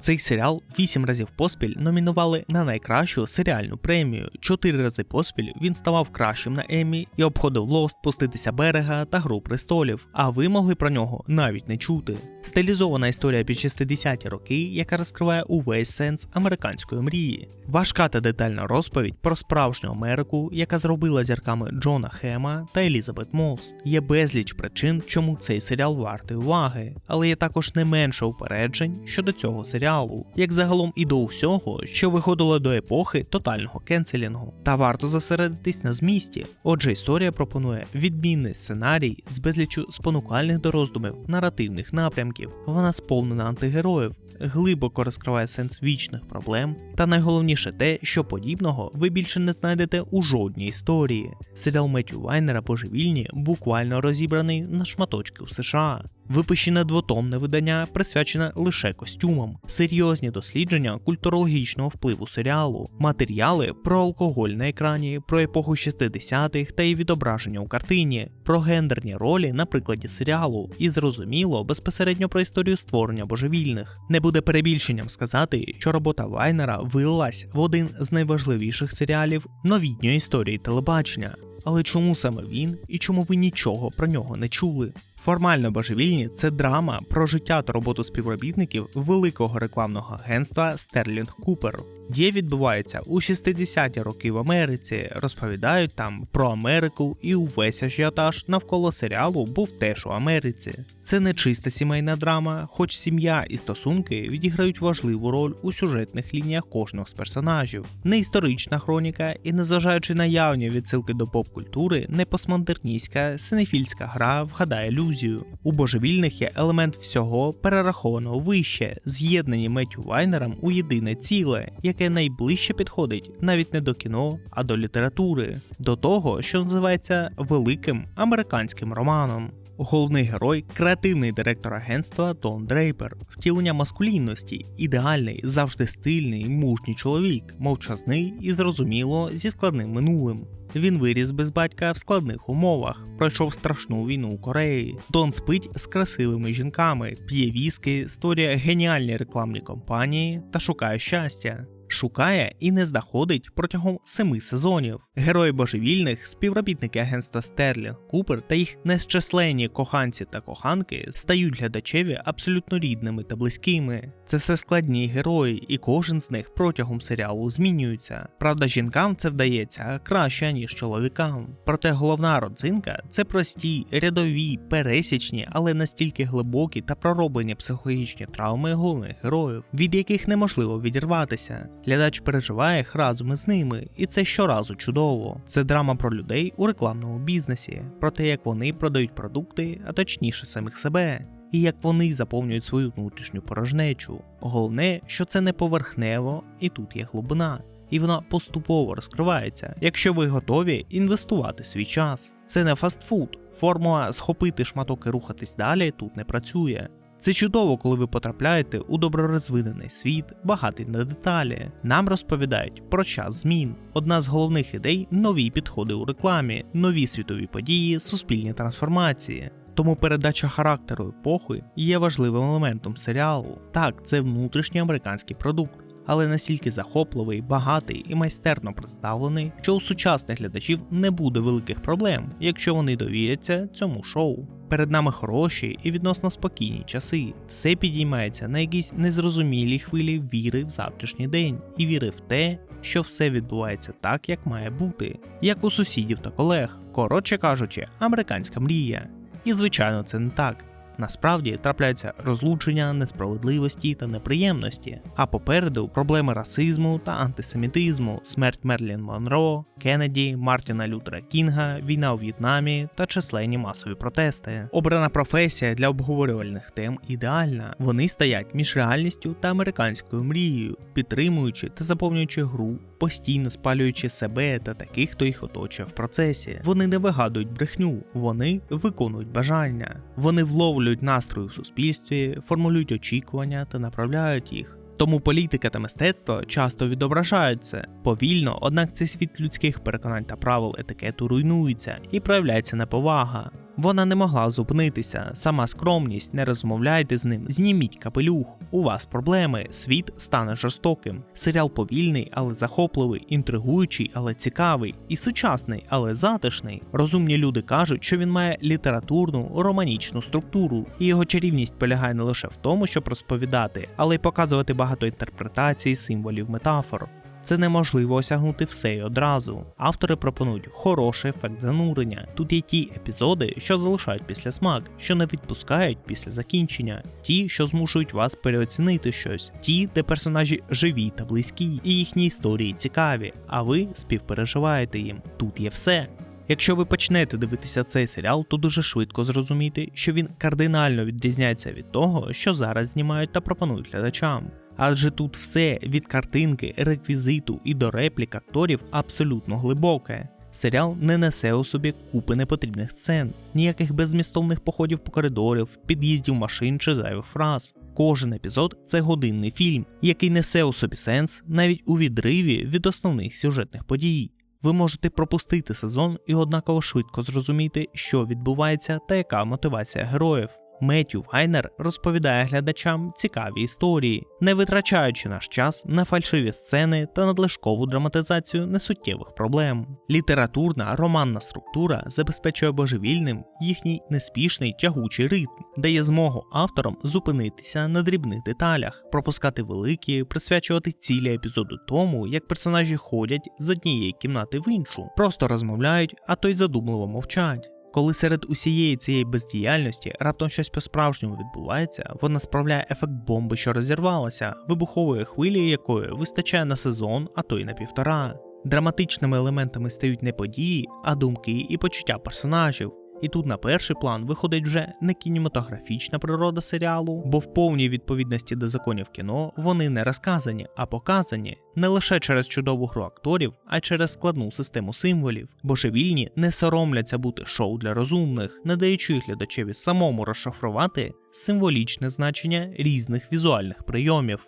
Цей серіал вісім разів поспіль номінували на найкращу серіальну премію. Чотири рази поспіль він ставав кращим на Еммі і обходив Лост, пуститися берега та гру престолів. А ви могли про нього навіть не чути. Стилізована історія під 60-ті роки, яка розкриває увесь сенс американської мрії. Важка та детальна розповідь про справжню Америку, яка зробила зірками Джона Хема та Елізабет Мос. Є безліч причин, чому цей серіал вартий уваги, але є також не менше упереджень щодо цього серіалу, як загалом і до усього, що виходило до епохи тотального кенселінгу. Та варто зосередитись на змісті. Отже, історія пропонує відмінний сценарій з безлічу спонукальних до роздумів наративних напрямків. Вона сповнена антигероїв, глибоко розкриває сенс вічних проблем, та найголовніше те, що подібного ви більше не знайдете у жодній історії. Серіал Меттю Вайнера Божевільні буквально розібраний на шматочки в США. Випущене двотомне видання присвячене лише костюмам, серйозні дослідження культурологічного впливу серіалу, матеріали про алкоголь на екрані, про епоху 60-х та її відображення у картині, про гендерні ролі на прикладі серіалу, і зрозуміло безпосередньо про історію створення божевільних. Не буде перебільшенням сказати, що робота Вайнера вилилась в один з найважливіших серіалів новітньої історії телебачення. Але чому саме він і чому ви нічого про нього не чули? Формально божевільні це драма про життя та роботу співробітників великого рекламного агентства Стерлінг Купер. Дія відбувається у 60-ті роки в Америці, розповідають там про Америку і увесь ажіотаж навколо серіалу був теж у Америці. Це не чиста сімейна драма, хоч сім'я і стосунки відіграють важливу роль у сюжетних лініях кожного з персонажів. Не історична хроніка і, незважаючи на явні відсилки до поп-культури, не постмодерністська синефільська гра вгадає ілюзію. У божевільних є елемент всього перерахованого вище, з'єднані Меттю Вайнером у єдине ціле, яке найближче підходить навіть не до кіно, а до літератури, до того, що називається великим американським романом. Головний герой креативний директор агентства Дон Дрейпер, втілення маскулінності, ідеальний, завжди стильний, мужній чоловік, мовчазний і зрозуміло зі складним минулим. Він виріс без батька в складних умовах, пройшов страшну війну у Кореї. Дон спить з красивими жінками, п'є віски, створює геніальні рекламні кампанії та шукає щастя. Шукає і не знаходить протягом семи сезонів. Герої божевільних, співробітники агентства Стерлінг, Купер та їх нещисленні коханці та коханки стають глядачеві абсолютно рідними та близькими. Це все складні герої, і кожен з них протягом серіалу змінюється. Правда, жінкам це вдається краще ніж чоловікам. Проте головна родзинка це прості, рядові, пересічні, але настільки глибокі та пророблені психологічні травми головних героїв, від яких неможливо відірватися. Глядач переживає їх разом із ними, і це щоразу чудово. Це драма про людей у рекламному бізнесі, про те, як вони продають продукти, а точніше самих себе. І як вони заповнюють свою внутрішню порожнечу. Головне, що це не поверхнево, і тут є глибина, і вона поступово розкривається, якщо ви готові інвестувати свій час. Це не фастфуд. Формула схопити шматок і рухатись далі тут не працює. Це чудово, коли ви потрапляєте у добророзвинений світ, багатий на деталі. Нам розповідають про час змін. Одна з головних ідей нові підходи у рекламі, нові світові події, суспільні трансформації. Тому передача характеру епохи є важливим елементом серіалу. Так, це внутрішній американський продукт. Але настільки захопливий, багатий і майстерно представлений, що у сучасних глядачів не буде великих проблем, якщо вони довіряться цьому шоу. Перед нами хороші і відносно спокійні часи. Все підіймається на якісь незрозумілі хвилі віри в завтрашній день і віри в те, що все відбувається так, як має бути, як у сусідів та колег. Коротше кажучи, американська мрія. І звичайно, це не так. Насправді трапляються розлучення, несправедливості та неприємності. А попереду проблеми расизму та антисемітизму, смерть Мерлін Монро, Кеннеді, Мартіна Лютера Кінга, війна у В'єтнамі та численні масові протести. Обрана професія для обговорювальних тем ідеальна. Вони стоять між реальністю та американською мрією, підтримуючи та заповнюючи гру. Постійно спалюючи себе та таких, хто їх оточує в процесі. Вони не вигадують брехню, вони виконують бажання, вони вловлюють настрої в суспільстві, формулюють очікування та направляють їх. Тому політика та мистецтво часто відображають це повільно, однак цей світ людських переконань та правил етикету руйнується і проявляється неповага. Вона не могла зупинитися, сама скромність, не розмовляйте з ним, зніміть капелюх. У вас проблеми, світ стане жорстоким. Серіал повільний, але захопливий, інтригуючий, але цікавий, і сучасний, але затишний. Розумні люди кажуть, що він має літературну, романічну структуру, і його чарівність полягає не лише в тому, щоб розповідати, але й показувати багато інтерпретацій, символів, метафор. Це неможливо осягнути все й одразу. Автори пропонують хороший ефект занурення. Тут є ті епізоди, що залишають після смак, що не відпускають після закінчення, ті, що змушують вас переоцінити щось, ті, де персонажі живі та близькі, і їхні історії цікаві, а ви співпереживаєте їм. Тут є все. Якщо ви почнете дивитися цей серіал, то дуже швидко зрозумієте, що він кардинально відрізняється від того, що зараз знімають та пропонують глядачам. Адже тут все від картинки, реквізиту і до реплік акторів абсолютно глибоке. Серіал не несе у собі купи непотрібних сцен, ніяких беззмістовних походів по коридорів, під'їздів машин чи зайвих фраз. Кожен епізод це годинний фільм, який несе у собі сенс навіть у відриві від основних сюжетних подій. Ви можете пропустити сезон і однаково швидко зрозуміти, що відбувається та яка мотивація героїв. Меттю Вайнер розповідає глядачам цікаві історії, не витрачаючи наш час на фальшиві сцени та надлишкову драматизацію несуттєвих проблем. Літературна романна структура забезпечує божевільним їхній неспішний тягучий ритм, дає змогу авторам зупинитися на дрібних деталях, пропускати великі, присвячувати цілі епізоду тому, як персонажі ходять з однієї кімнати в іншу, просто розмовляють, а то й задумливо мовчать. Коли серед усієї цієї бездіяльності раптом щось по-справжньому відбувається, вона справляє ефект бомби, що розірвалася, вибухової хвилі якої вистачає на сезон, а то й на півтора. Драматичними елементами стають не події, а думки і почуття персонажів. І тут на перший план виходить вже не кінематографічна природа серіалу, бо в повній відповідності до законів кіно вони не розказані, а показані не лише через чудову гру акторів, а через складну систему символів. Божевільні не соромляться бути шоу для розумних, не даючи глядачеві самому розшифрувати символічне значення різних візуальних прийомів.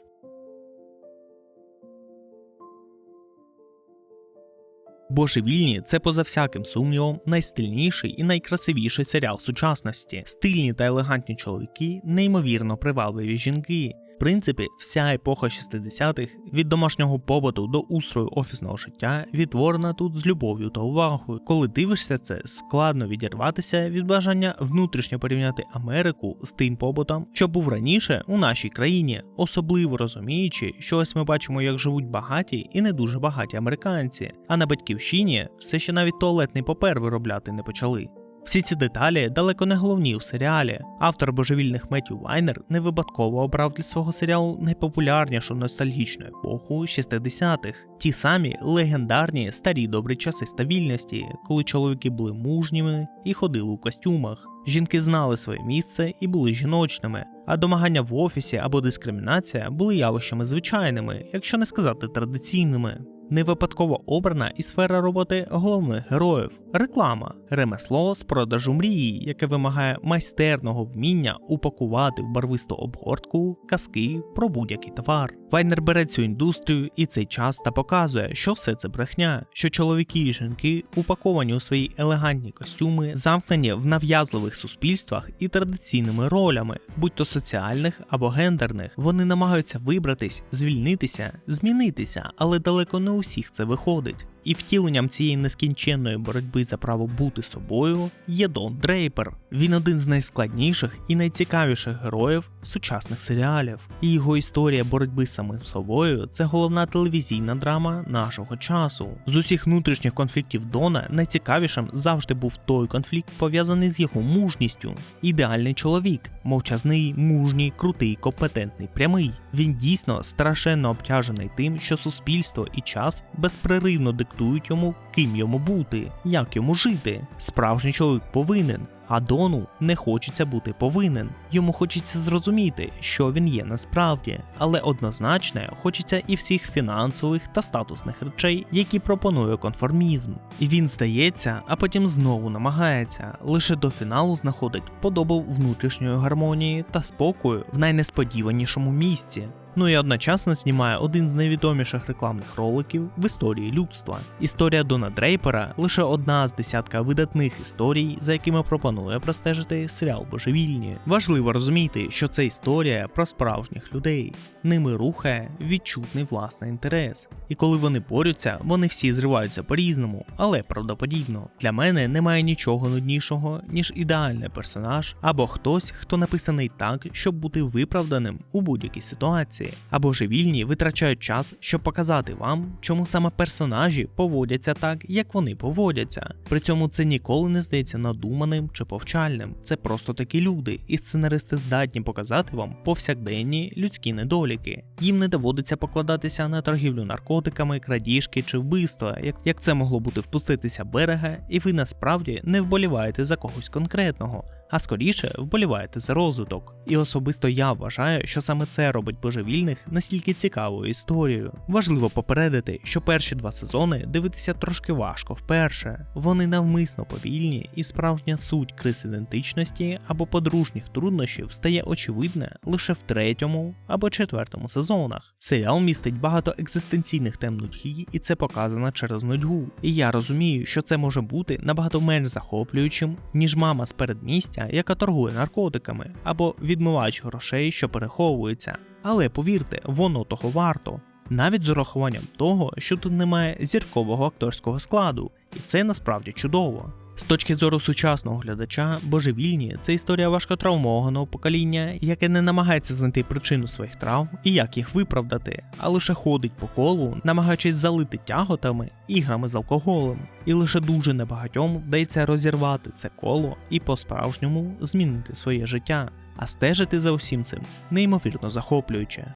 Божевільні це поза всяким сумнівом найстильніший і найкрасивіший серіал сучасності. Стильні та елегантні чоловіки, неймовірно привабливі жінки. Принципі, вся епоха 60-х від домашнього побуту до устрою офісного життя відтворена тут з любов'ю та увагою. Коли дивишся це, складно відірватися від бажання внутрішньо порівняти Америку з тим побутом, що був раніше у нашій країні, особливо розуміючи, що ось ми бачимо, як живуть багаті і не дуже багаті американці, а на батьківщині все ще навіть туалетний папер виробляти не почали. Всі ці деталі далеко не головні у серіалі. Автор божевільних Меттю Вайнер не випадково обрав для свого серіалу найпопулярнішу ностальгічну епоху 60-х. Ті самі легендарні старі добрі часи стабільності, коли чоловіки були мужніми і ходили у костюмах. Жінки знали своє місце і були жіночними, а домагання в офісі або дискримінація були явищами звичайними, якщо не сказати традиційними не випадково обрана і сфера роботи головних героїв реклама, ремесло з продажу мрії, яке вимагає майстерного вміння упакувати в барвисту обгортку казки про будь-який товар. Вайнер бере цю індустрію і цей час та показує, що все це брехня, що чоловіки і жінки упаковані у свої елегантні костюми, замкнені в нав'язливих суспільствах і традиційними ролями, будь то соціальних або гендерних. Вони намагаються вибратись, звільнитися, змінитися, але далеко не у всіх це виходить. І втіленням цієї нескінченної боротьби за право бути собою є Дон Дрейпер. Він один з найскладніших і найцікавіших героїв сучасних серіалів. І його історія боротьби з самим собою це головна телевізійна драма нашого часу. З усіх внутрішніх конфліктів Дона найцікавішим завжди був той конфлікт, пов'язаний з його мужністю. Ідеальний чоловік, мовчазний, мужній, крутий, компетентний, прямий. Він дійсно страшенно обтяжений тим, що суспільство і час безпреривно диктують диктують йому, ким йому бути, як йому жити. Справжній чоловік повинен, а Дону не хочеться бути повинен. Йому хочеться зрозуміти, що він є насправді, але однозначно хочеться і всіх фінансових та статусних речей, які пропонує конформізм. І він здається, а потім знову намагається. Лише до фіналу знаходить подобу внутрішньої гармонії та спокою в найнесподіванішому місці. Ну і одночасно знімає один з найвідоміших рекламних роликів в історії людства. Історія Дона Дрейпера лише одна з десятка видатних історій, за якими пропонує простежити серіал Божевільні. Важливо розуміти, що це історія про справжніх людей. Ними рухає відчутний власний інтерес. І коли вони борються, вони всі зриваються по-різному, але правдоподібно. Для мене немає нічого нуднішого, ніж ідеальний персонаж або хтось, хто написаний так, щоб бути виправданим у будь-якій ситуації. Або божевільні витрачають час, щоб показати вам, чому саме персонажі поводяться так, як вони поводяться. При цьому це ніколи не здається надуманим чи повчальним. Це просто такі люди, і сценаристи здатні показати вам повсякденні людські недоліки. Їм не доводиться покладатися на торгівлю наркотиками, крадіжки чи вбивства, як це могло бути впуститися берега, і ви насправді не вболіваєте за когось конкретного. А скоріше вболіваєте за розвиток. І особисто я вважаю, що саме це робить божевільних настільки цікавою історією. Важливо попередити, що перші два сезони дивитися трошки важко вперше. Вони навмисно повільні, і справжня суть криз ідентичності або подружніх труднощів стає очевидне лише в третьому або четвертому сезонах. Серіал містить багато екзистенційних тем нудьги, і це показано через нудьгу. І я розумію, що це може бути набагато менш захоплюючим, ніж мама з передмістя, яка торгує наркотиками, або відмивач грошей, що переховується. Але повірте, воно того варто. Навіть з урахуванням того, що тут немає зіркового акторського складу, і це насправді чудово. З точки зору сучасного глядача, божевільні це історія важкотравмованого покоління, яке не намагається знайти причину своїх травм і як їх виправдати, а лише ходить по колу, намагаючись залити тяготами, іграми з алкоголем. І лише дуже небагатьом вдається розірвати це коло і по-справжньому змінити своє життя. А стежити за усім цим неймовірно захоплююче.